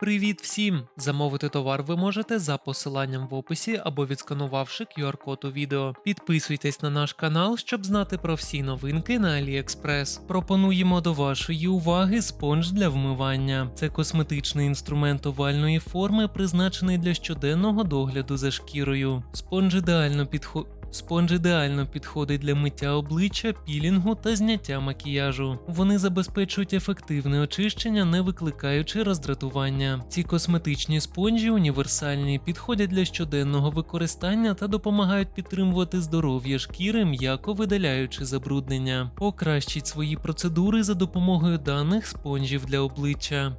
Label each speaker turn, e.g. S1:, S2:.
S1: Привіт всім! Замовити товар ви можете за посиланням в описі або відсканувавши QR-код у відео. Підписуйтесь на наш канал, щоб знати про всі новинки на AliExpress. Пропонуємо до вашої уваги спонж для вмивання. Це косметичний інструмент овальної форми, призначений для щоденного догляду за шкірою. Спонж ідеально підходить. Спонж ідеально підходить для миття обличчя, пілінгу та зняття макіяжу. Вони забезпечують ефективне очищення, не викликаючи роздратування. Ці косметичні спонжі універсальні, підходять для щоденного використання та допомагають підтримувати здоров'я шкіри, м'яко видаляючи забруднення. Покращіть свої процедури за допомогою даних спонжів для обличчя.